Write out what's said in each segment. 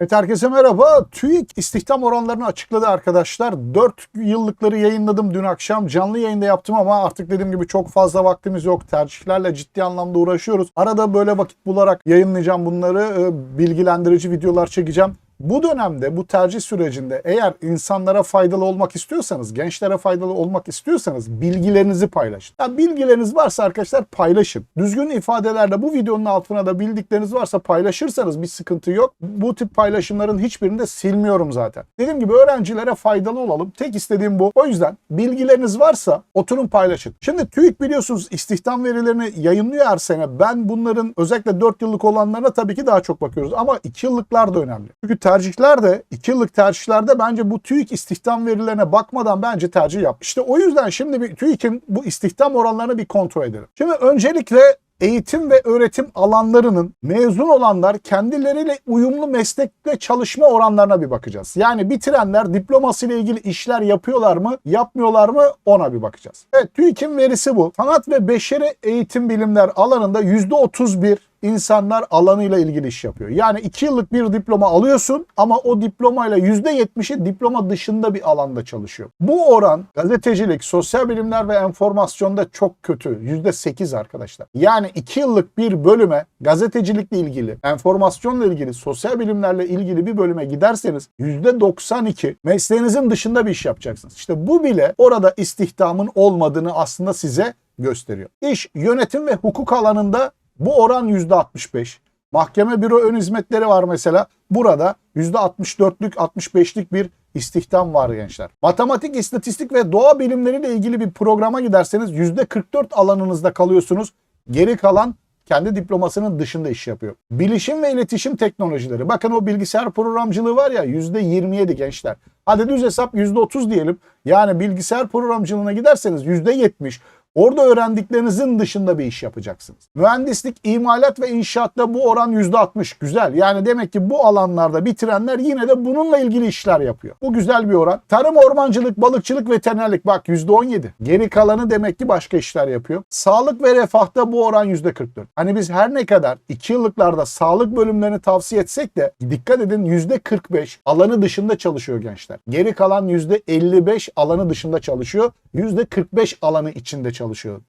Evet herkese merhaba. TÜİK istihdam oranlarını açıkladı arkadaşlar. 4 yıllıkları yayınladım dün akşam. Canlı yayında yaptım ama artık dediğim gibi çok fazla vaktimiz yok. Tercihlerle ciddi anlamda uğraşıyoruz. Arada böyle vakit bularak yayınlayacağım bunları. Ee, Bilgilendirici videolar çekeceğim. Bu dönemde, bu tercih sürecinde eğer insanlara faydalı olmak istiyorsanız, gençlere faydalı olmak istiyorsanız bilgilerinizi paylaşın. Ya bilgileriniz varsa arkadaşlar paylaşın. Düzgün ifadelerle bu videonun altına da bildikleriniz varsa paylaşırsanız bir sıkıntı yok. Bu tip paylaşımların hiçbirini de silmiyorum zaten. Dediğim gibi öğrencilere faydalı olalım. Tek istediğim bu. O yüzden bilgileriniz varsa oturun paylaşın. Şimdi TÜİK biliyorsunuz istihdam verilerini yayınlıyor her sene. Ben bunların özellikle 4 yıllık olanlarına tabii ki daha çok bakıyoruz. Ama 2 yıllıklar da önemli. Çünkü tercihler de 2 yıllık tercihlerde bence bu TÜİK istihdam verilerine bakmadan bence tercih yap. İşte o yüzden şimdi bir TÜİK'in bu istihdam oranlarını bir kontrol edelim. Şimdi öncelikle eğitim ve öğretim alanlarının mezun olanlar kendileriyle uyumlu meslekle çalışma oranlarına bir bakacağız. Yani bitirenler diplomasıyla ilgili işler yapıyorlar mı, yapmıyorlar mı ona bir bakacağız. Evet TÜİK'in verisi bu. Sanat ve beşeri eğitim bilimler alanında %31 insanlar alanıyla ilgili iş yapıyor. Yani 2 yıllık bir diploma alıyorsun ama o diplomayla %70'i diploma dışında bir alanda çalışıyor. Bu oran gazetecilik, sosyal bilimler ve enformasyonda çok kötü. %8 arkadaşlar. Yani 2 yıllık bir bölüme gazetecilikle ilgili, enformasyonla ilgili, sosyal bilimlerle ilgili bir bölüme giderseniz %92 mesleğinizin dışında bir iş yapacaksınız. İşte bu bile orada istihdamın olmadığını aslında size gösteriyor. İş, yönetim ve hukuk alanında bu oran %65. Mahkeme büro ön hizmetleri var mesela. Burada %64'lük 65'lik bir istihdam var gençler. Matematik, istatistik ve doğa bilimleriyle ilgili bir programa giderseniz %44 alanınızda kalıyorsunuz. Geri kalan kendi diplomasının dışında iş yapıyor. Bilişim ve iletişim teknolojileri. Bakın o bilgisayar programcılığı var ya %27 gençler. Hadi düz hesap %30 diyelim. Yani bilgisayar programcılığına giderseniz %70. Orada öğrendiklerinizin dışında bir iş yapacaksınız. Mühendislik, imalat ve inşaatta bu oran %60. Güzel. Yani demek ki bu alanlarda bitirenler yine de bununla ilgili işler yapıyor. Bu güzel bir oran. Tarım, ormancılık, balıkçılık, veterinerlik bak %17. Geri kalanı demek ki başka işler yapıyor. Sağlık ve refahta bu oran %44. Hani biz her ne kadar 2 yıllıklarda sağlık bölümlerini tavsiye etsek de dikkat edin %45 alanı dışında çalışıyor gençler. Geri kalan %55 alanı dışında çalışıyor. %45 alanı içinde çalışıyor.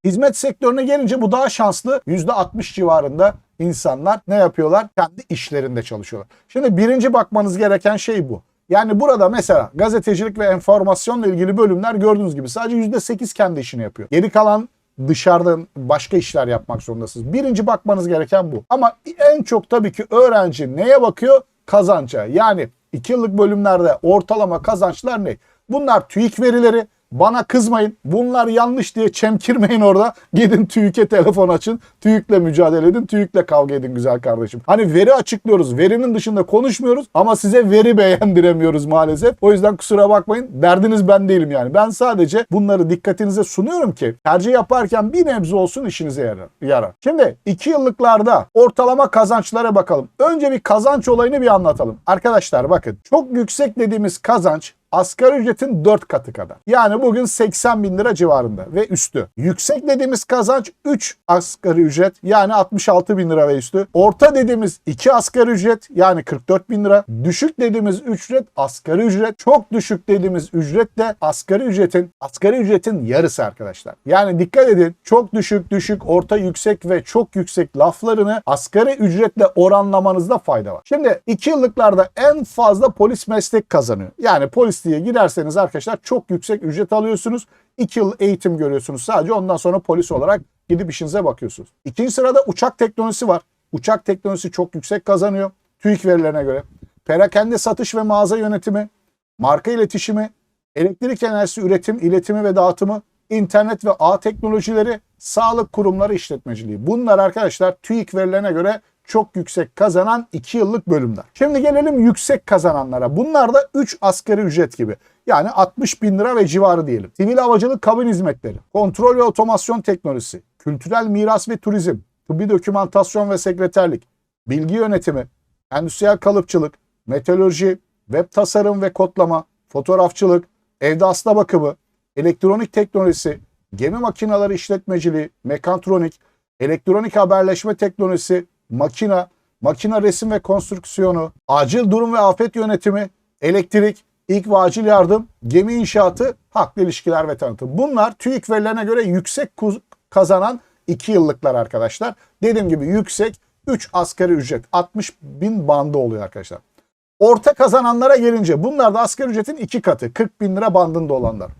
Hizmet sektörüne gelince bu daha şanslı. %60 civarında insanlar ne yapıyorlar? Kendi işlerinde çalışıyorlar. Şimdi birinci bakmanız gereken şey bu. Yani burada mesela gazetecilik ve enformasyonla ilgili bölümler gördüğünüz gibi sadece %8 kendi işini yapıyor. Geri kalan dışarıdan başka işler yapmak zorundasınız. Birinci bakmanız gereken bu. Ama en çok tabii ki öğrenci neye bakıyor? Kazanca. Yani 2 yıllık bölümlerde ortalama kazançlar ne? Bunlar TÜİK verileri. Bana kızmayın. Bunlar yanlış diye çemkirmeyin orada. Gidin TÜİK'e telefon açın. TÜİK'le mücadele edin. TÜİK'le kavga edin güzel kardeşim. Hani veri açıklıyoruz. Verinin dışında konuşmuyoruz ama size veri beğendiremiyoruz maalesef. O yüzden kusura bakmayın. Derdiniz ben değilim yani. Ben sadece bunları dikkatinize sunuyorum ki tercih yaparken bir nebze olsun işinize yarar. yarar. Şimdi 2 yıllıklarda ortalama kazançlara bakalım. Önce bir kazanç olayını bir anlatalım. Arkadaşlar bakın çok yüksek dediğimiz kazanç asgari ücretin 4 katı kadar. Yani bugün 80 bin lira civarında ve üstü. Yüksek dediğimiz kazanç 3 asgari ücret yani 66 bin lira ve üstü. Orta dediğimiz 2 asgari ücret yani 44 bin lira. Düşük dediğimiz ücret asgari ücret. Çok düşük dediğimiz ücret de asgari ücretin asgari ücretin yarısı arkadaşlar. Yani dikkat edin çok düşük, düşük, orta, yüksek ve çok yüksek laflarını asgari ücretle oranlamanızda fayda var. Şimdi 2 yıllıklarda en fazla polis meslek kazanıyor. Yani polis diye girerseniz arkadaşlar çok yüksek ücret alıyorsunuz. 2 yıl eğitim görüyorsunuz sadece ondan sonra polis olarak gidip işinize bakıyorsunuz. İkinci sırada uçak teknolojisi var. Uçak teknolojisi çok yüksek kazanıyor TÜİK verilerine göre. Perakende satış ve mağaza yönetimi, marka iletişimi, elektrik enerjisi üretim, iletimi ve dağıtımı, internet ve ağ teknolojileri, sağlık kurumları işletmeciliği. Bunlar arkadaşlar TÜİK verilerine göre çok yüksek kazanan 2 yıllık bölümler. Şimdi gelelim yüksek kazananlara. Bunlar da 3 asgari ücret gibi. Yani 60 bin lira ve civarı diyelim. Sivil havacılık kabin hizmetleri, kontrol ve otomasyon teknolojisi, kültürel miras ve turizm, tıbbi dokümantasyon ve sekreterlik, bilgi yönetimi, endüstriyel kalıpçılık, meteoroloji, web tasarım ve kodlama, fotoğrafçılık, evde hasta bakımı, elektronik teknolojisi, gemi makineleri işletmeciliği, mekatronik, elektronik haberleşme teknolojisi, makina, makine resim ve konstrüksiyonu, acil durum ve afet yönetimi, elektrik, ilk ve acil yardım, gemi inşaatı, haklı ilişkiler ve tanıtım. Bunlar TÜİK verilerine göre yüksek kazanan 2 yıllıklar arkadaşlar. Dediğim gibi yüksek 3 asgari ücret 60 bin bandı oluyor arkadaşlar. Orta kazananlara gelince bunlar da asgari ücretin iki katı 40 bin lira bandında olanlar.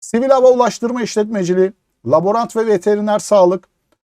Sivil hava ulaştırma işletmeciliği, laborant ve veteriner sağlık,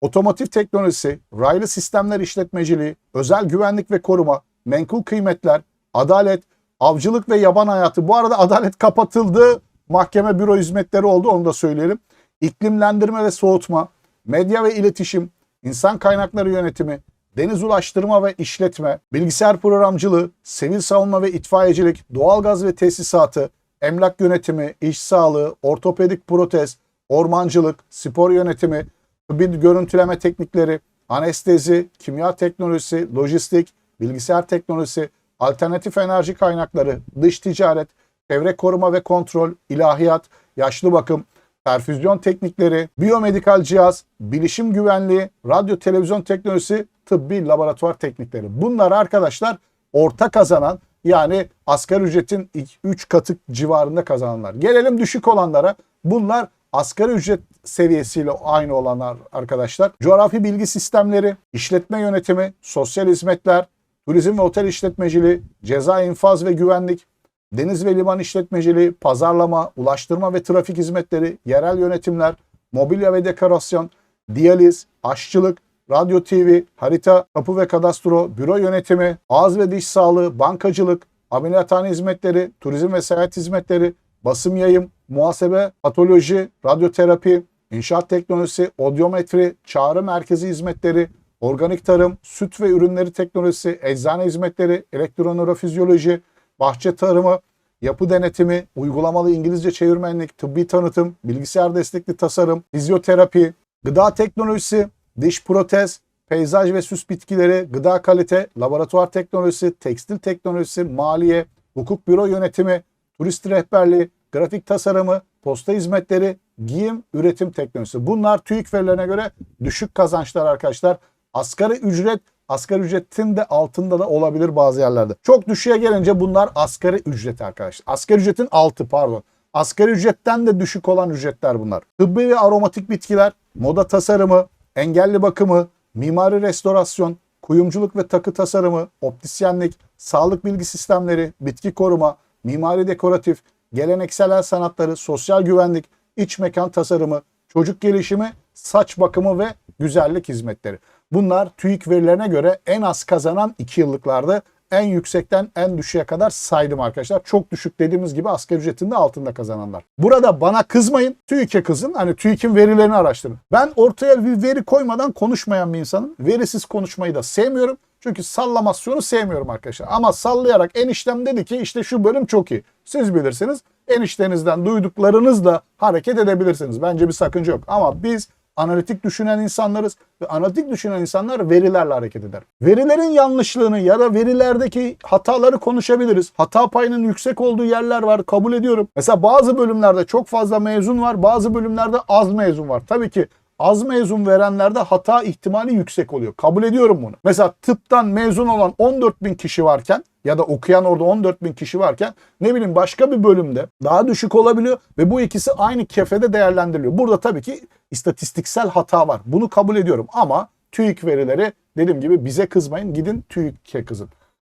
otomotiv teknolojisi, raylı sistemler işletmeciliği, özel güvenlik ve koruma, menkul kıymetler, adalet, avcılık ve yaban hayatı. Bu arada adalet kapatıldı. Mahkeme büro hizmetleri oldu onu da söyleyelim. İklimlendirme ve soğutma, medya ve iletişim, insan kaynakları yönetimi, deniz ulaştırma ve işletme, bilgisayar programcılığı, sivil savunma ve itfaiyecilik, doğalgaz ve tesisatı, emlak yönetimi, iş sağlığı, ortopedik protez, ormancılık, spor yönetimi, tıbbi görüntüleme teknikleri, anestezi, kimya teknolojisi, lojistik, bilgisayar teknolojisi, alternatif enerji kaynakları, dış ticaret, çevre koruma ve kontrol, ilahiyat, yaşlı bakım, perfüzyon teknikleri, biyomedikal cihaz, bilişim güvenliği, radyo televizyon teknolojisi, tıbbi laboratuvar teknikleri. Bunlar arkadaşlar orta kazanan yani asgari ücretin 3 katı civarında kazananlar. Gelelim düşük olanlara. Bunlar asgari ücret seviyesiyle aynı olanlar arkadaşlar. Coğrafi bilgi sistemleri, işletme yönetimi, sosyal hizmetler, turizm ve otel işletmeciliği, ceza infaz ve güvenlik, deniz ve liman işletmeciliği, pazarlama, ulaştırma ve trafik hizmetleri, yerel yönetimler, mobilya ve dekorasyon, diyaliz, aşçılık, radyo TV, harita, tapu ve kadastro, büro yönetimi, ağız ve diş sağlığı, bankacılık, ameliyathane hizmetleri, turizm ve seyahat hizmetleri, basım yayım, muhasebe, patoloji, radyoterapi, inşaat teknolojisi, odyometri, çağrı merkezi hizmetleri, organik tarım, süt ve ürünleri teknolojisi, eczane hizmetleri, elektronörofizyoloji, bahçe tarımı, yapı denetimi, uygulamalı İngilizce çevirmenlik, tıbbi tanıtım, bilgisayar destekli tasarım, fizyoterapi, gıda teknolojisi, diş protez, peyzaj ve süs bitkileri, gıda kalite, laboratuvar teknolojisi, tekstil teknolojisi, maliye, hukuk büro yönetimi, turist rehberliği, grafik tasarımı, posta hizmetleri, giyim, üretim teknolojisi. Bunlar TÜİK verilerine göre düşük kazançlar arkadaşlar. Asgari ücret asgari ücretin de altında da olabilir bazı yerlerde. Çok düşüğe gelince bunlar asgari ücret arkadaşlar. Asgari ücretin altı pardon. Asgari ücretten de düşük olan ücretler bunlar. Tıbbi ve aromatik bitkiler, moda tasarımı, engelli bakımı, mimari restorasyon, kuyumculuk ve takı tasarımı, optisyenlik, sağlık bilgi sistemleri, bitki koruma, mimari dekoratif, geleneksel el sanatları, sosyal güvenlik, iç mekan tasarımı, çocuk gelişimi, saç bakımı ve güzellik hizmetleri. Bunlar TÜİK verilerine göre en az kazanan 2 yıllıklarda en yüksekten en düşüğe kadar saydım arkadaşlar. Çok düşük dediğimiz gibi asgari ücretin de altında kazananlar. Burada bana kızmayın. TÜİK'e kızın. Hani TÜİK'in verilerini araştırın. Ben ortaya bir veri koymadan konuşmayan bir insanım. Verisiz konuşmayı da sevmiyorum. Çünkü sallamasyonu sevmiyorum arkadaşlar. Ama sallayarak eniştem dedi ki işte şu bölüm çok iyi. Siz bilirsiniz. Eniştenizden duyduklarınızla hareket edebilirsiniz. Bence bir sakınca yok. Ama biz analitik düşünen insanlarız ve analitik düşünen insanlar verilerle hareket eder. Verilerin yanlışlığını ya da verilerdeki hataları konuşabiliriz. Hata payının yüksek olduğu yerler var kabul ediyorum. Mesela bazı bölümlerde çok fazla mezun var, bazı bölümlerde az mezun var. Tabii ki az mezun verenlerde hata ihtimali yüksek oluyor. Kabul ediyorum bunu. Mesela tıptan mezun olan 14 bin kişi varken ya da okuyan orada 14 bin kişi varken ne bileyim başka bir bölümde daha düşük olabiliyor ve bu ikisi aynı kefede değerlendiriliyor. Burada tabii ki istatistiksel hata var. Bunu kabul ediyorum ama TÜİK verileri dediğim gibi bize kızmayın gidin TÜİK'e kızın.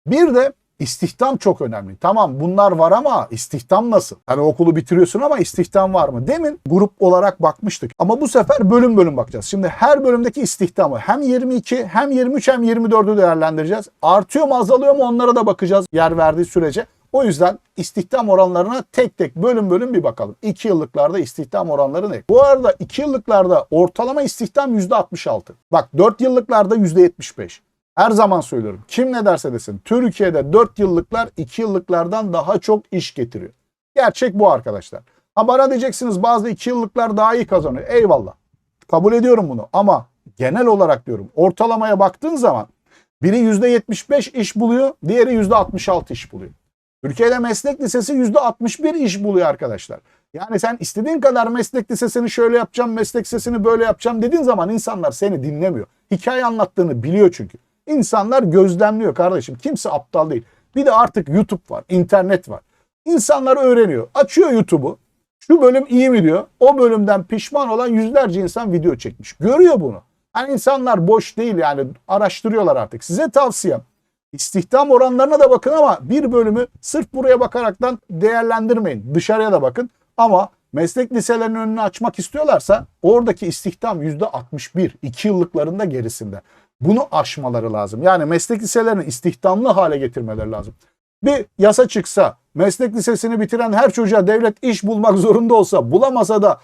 Bir de İstihdam çok önemli. Tamam bunlar var ama istihdam nasıl? Hani okulu bitiriyorsun ama istihdam var mı? Demin grup olarak bakmıştık. Ama bu sefer bölüm bölüm bakacağız. Şimdi her bölümdeki istihdamı hem 22 hem 23 hem 24'ü değerlendireceğiz. Artıyor mu azalıyor mu onlara da bakacağız yer verdiği sürece. O yüzden istihdam oranlarına tek tek bölüm bölüm bir bakalım. 2 yıllıklarda istihdam oranları ne? Bu arada 2 yıllıklarda ortalama istihdam %66. Bak 4 yıllıklarda %75. Her zaman söylüyorum. Kim ne derse desin. Türkiye'de 4 yıllıklar 2 yıllıklardan daha çok iş getiriyor. Gerçek bu arkadaşlar. Ha bana diyeceksiniz bazı 2 yıllıklar daha iyi kazanıyor. Eyvallah. Kabul ediyorum bunu ama genel olarak diyorum ortalamaya baktığın zaman biri %75 iş buluyor, diğeri %66 iş buluyor. Türkiye'de meslek lisesi %61 iş buluyor arkadaşlar. Yani sen istediğin kadar meslek lisesini şöyle yapacağım, meslek lisesini böyle yapacağım dediğin zaman insanlar seni dinlemiyor. Hikaye anlattığını biliyor çünkü. İnsanlar gözlemliyor kardeşim. Kimse aptal değil. Bir de artık YouTube var, internet var. İnsanlar öğreniyor. Açıyor YouTube'u. Şu bölüm iyi mi diyor. O bölümden pişman olan yüzlerce insan video çekmiş. Görüyor bunu. Hani insanlar boş değil yani araştırıyorlar artık. Size tavsiyem İstihdam oranlarına da bakın ama bir bölümü sırf buraya bakaraktan değerlendirmeyin. Dışarıya da bakın ama meslek liselerinin önünü açmak istiyorlarsa oradaki istihdam %61. 2 yıllıklarında gerisinde. Bunu aşmaları lazım. Yani meslek liselerini istihdamlı hale getirmeleri lazım. Bir yasa çıksa meslek lisesini bitiren her çocuğa devlet iş bulmak zorunda olsa bulamasa da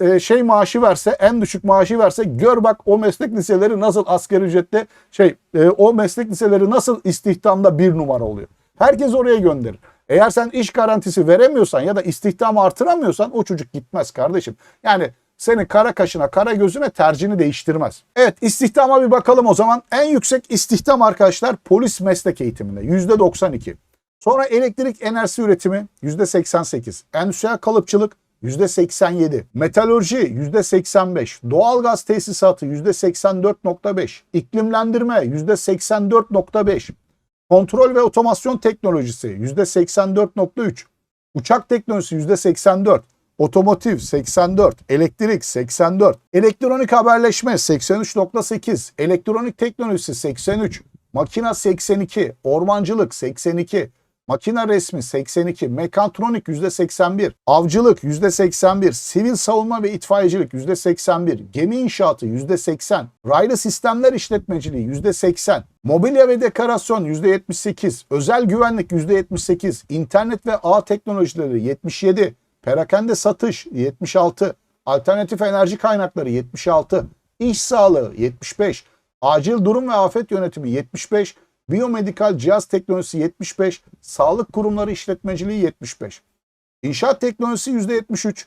e, şey maaşı verse en düşük maaşı verse gör bak o meslek liseleri nasıl asgari ücrette şey e, o meslek liseleri nasıl istihdamda bir numara oluyor. Herkes oraya gönderir. Eğer sen iş garantisi veremiyorsan ya da istihdamı artıramıyorsan o çocuk gitmez kardeşim. Yani seni kara kaşına kara gözüne tercihini değiştirmez. Evet istihdama bir bakalım o zaman. En yüksek istihdam arkadaşlar polis meslek eğitiminde %92. Sonra elektrik enerjisi üretimi %88. Endüstriyel kalıpçılık %87. Metalurji %85. Doğalgaz tesisatı %84.5. İklimlendirme %84.5. Kontrol ve otomasyon teknolojisi %84.3. Uçak teknolojisi %84. Otomotiv 84, elektrik 84, elektronik haberleşme 83.8, elektronik teknolojisi 83, makina 82, ormancılık 82, makina resmi 82, mekatronik %81, avcılık %81, sivil savunma ve itfaiyecilik %81, gemi inşaatı %80, raylı sistemler işletmeciliği %80, mobilya ve dekorasyon %78, özel güvenlik %78, internet ve ağ teknolojileri 77, Perakende satış 76, alternatif enerji kaynakları 76, iş sağlığı 75, acil durum ve afet yönetimi 75, biyomedikal cihaz teknolojisi 75, sağlık kurumları işletmeciliği 75, inşaat teknolojisi %73,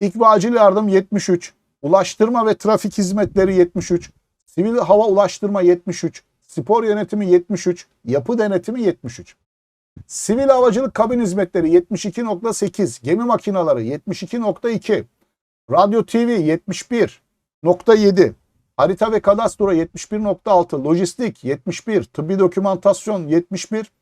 ilk ve acil yardım 73, ulaştırma ve trafik hizmetleri 73, sivil hava ulaştırma 73, spor yönetimi 73, yapı denetimi 73. Sivil havacılık kabin hizmetleri 72.8, gemi makinaları 72.2, radyo TV 71.7, harita ve kadastro 71.6, lojistik 71, tıbbi dokümantasyon 71,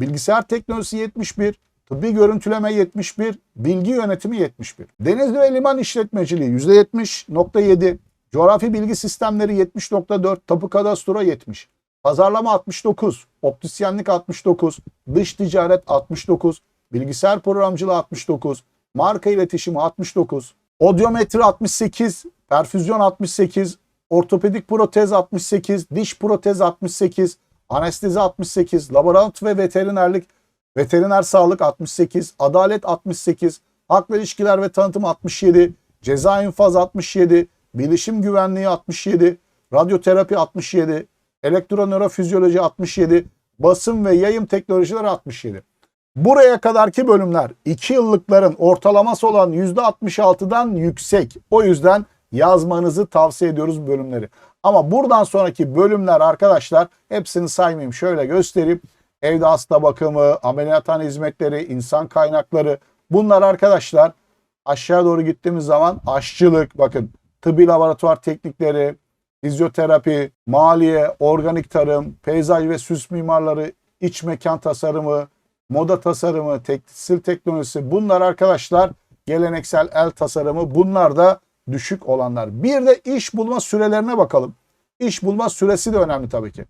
bilgisayar teknolojisi 71, tıbbi görüntüleme 71, bilgi yönetimi 71. Deniz ve liman işletmeciliği %70.7, coğrafi bilgi sistemleri 70.4, tapu kadastro 70. Pazarlama 69, optisyenlik 69, dış ticaret 69, bilgisayar programcılığı 69, marka iletişimi 69, odyometri 68, perfüzyon 68, ortopedik protez 68, diş protez 68, anestezi 68, laborant ve veterinerlik, veteriner sağlık 68, adalet 68, hak ve ilişkiler ve tanıtım 67, ceza infaz 67, bilişim güvenliği 67, radyoterapi 67, elektronörofizyoloji 67, basın ve yayın teknolojileri 67. Buraya kadarki bölümler 2 yıllıkların ortalaması olan %66'dan yüksek. O yüzden yazmanızı tavsiye ediyoruz bölümleri. Ama buradan sonraki bölümler arkadaşlar hepsini saymayayım. Şöyle göstereyim. Evde hasta bakımı, ameliyathane hizmetleri, insan kaynakları. Bunlar arkadaşlar aşağı doğru gittiğimiz zaman aşçılık, bakın tıbbi laboratuvar teknikleri, fizyoterapi, maliye, organik tarım, peyzaj ve süs mimarları, iç mekan tasarımı, moda tasarımı, tekstil teknolojisi bunlar arkadaşlar geleneksel el tasarımı bunlar da düşük olanlar. Bir de iş bulma sürelerine bakalım. İş bulma süresi de önemli tabii ki.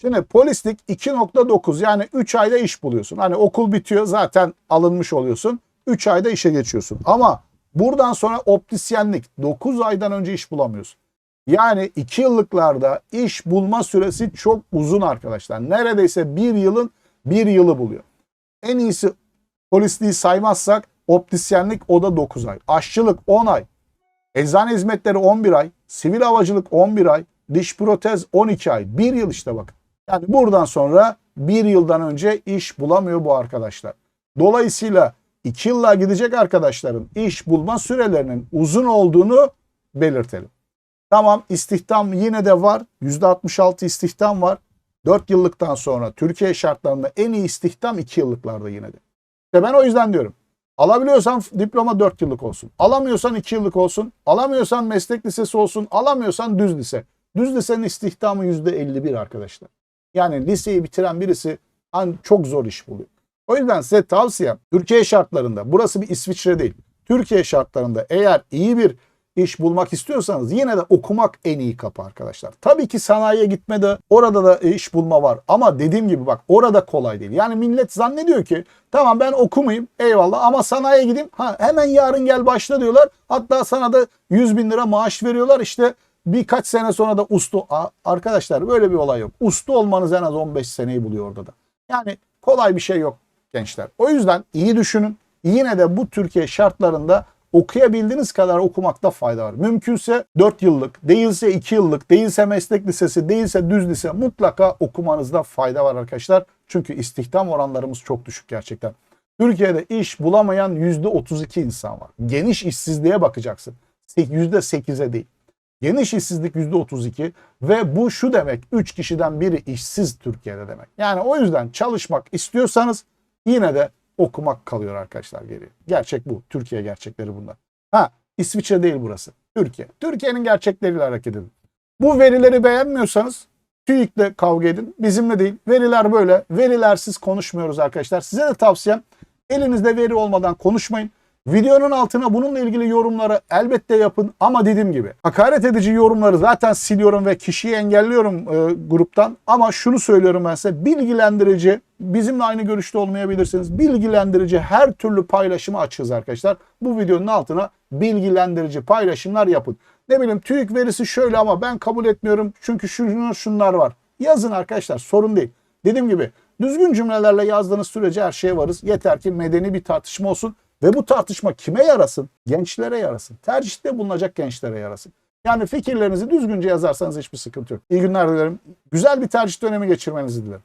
Şimdi polislik 2.9 yani 3 ayda iş buluyorsun. Hani okul bitiyor zaten alınmış oluyorsun. 3 ayda işe geçiyorsun. Ama buradan sonra optisyenlik 9 aydan önce iş bulamıyorsun. Yani 2 yıllıklarda iş bulma süresi çok uzun arkadaşlar. Neredeyse bir yılın bir yılı buluyor. En iyisi polisliği saymazsak optisyenlik o da 9 ay. Aşçılık 10 ay. Eczane hizmetleri 11 ay. Sivil havacılık 11 ay. Diş protez 12 ay. Bir yıl işte bakın. Yani buradan sonra bir yıldan önce iş bulamıyor bu arkadaşlar. Dolayısıyla 2 yılla gidecek arkadaşların iş bulma sürelerinin uzun olduğunu belirtelim. Tamam istihdam yine de var. %66 istihdam var. 4 yıllıktan sonra Türkiye şartlarında en iyi istihdam 2 yıllıklarda yine de. İşte ben o yüzden diyorum. Alabiliyorsan diploma 4 yıllık olsun. Alamıyorsan 2 yıllık olsun. Alamıyorsan meslek lisesi olsun. Alamıyorsan düz lise. Düz lisenin istihdamı %51 arkadaşlar. Yani liseyi bitiren birisi an çok zor iş buluyor. O yüzden size tavsiyem Türkiye şartlarında burası bir İsviçre değil. Türkiye şartlarında eğer iyi bir iş bulmak istiyorsanız yine de okumak en iyi kapı arkadaşlar. Tabii ki sanayiye gitme de orada da iş bulma var. Ama dediğim gibi bak orada kolay değil. Yani millet zannediyor ki tamam ben okumayayım eyvallah ama sanayiye gideyim. Ha, hemen yarın gel başla diyorlar. Hatta sana da 100 bin lira maaş veriyorlar. İşte birkaç sene sonra da ustu. Arkadaşlar böyle bir olay yok. Ustu olmanız en az 15 seneyi buluyor orada da. Yani kolay bir şey yok gençler. O yüzden iyi düşünün. Yine de bu Türkiye şartlarında okuyabildiğiniz kadar okumakta fayda var. Mümkünse 4 yıllık, değilse 2 yıllık, değilse meslek lisesi, değilse düz lise mutlaka okumanızda fayda var arkadaşlar. Çünkü istihdam oranlarımız çok düşük gerçekten. Türkiye'de iş bulamayan %32 insan var. Geniş işsizliğe bakacaksın. %8'e değil. Geniş işsizlik %32 ve bu şu demek 3 kişiden biri işsiz Türkiye'de demek. Yani o yüzden çalışmak istiyorsanız yine de okumak kalıyor arkadaşlar geriye. Gerçek bu. Türkiye gerçekleri bunlar. Ha İsviçre değil burası. Türkiye. Türkiye'nin gerçekleriyle hareket edin. Bu verileri beğenmiyorsanız TÜİK'le kavga edin. Bizimle değil. Veriler böyle. Verilersiz konuşmuyoruz arkadaşlar. Size de tavsiyem elinizde veri olmadan konuşmayın. Videonun altına bununla ilgili yorumları elbette yapın ama dediğim gibi hakaret edici yorumları zaten siliyorum ve kişiyi engelliyorum e, gruptan ama şunu söylüyorum ben size bilgilendirici bizimle aynı görüşte olmayabilirsiniz. Bilgilendirici her türlü paylaşımı açığız arkadaşlar. Bu videonun altına bilgilendirici paylaşımlar yapın. Ne bileyim TÜİK verisi şöyle ama ben kabul etmiyorum çünkü şunlar şunlar var. Yazın arkadaşlar sorun değil. Dediğim gibi düzgün cümlelerle yazdığınız sürece her şeye varız. Yeter ki medeni bir tartışma olsun. Ve bu tartışma kime yarasın? Gençlere yarasın. Tercihte bulunacak gençlere yarasın. Yani fikirlerinizi düzgünce yazarsanız hiçbir sıkıntı yok. İyi günler dilerim. Güzel bir tercih dönemi geçirmenizi dilerim.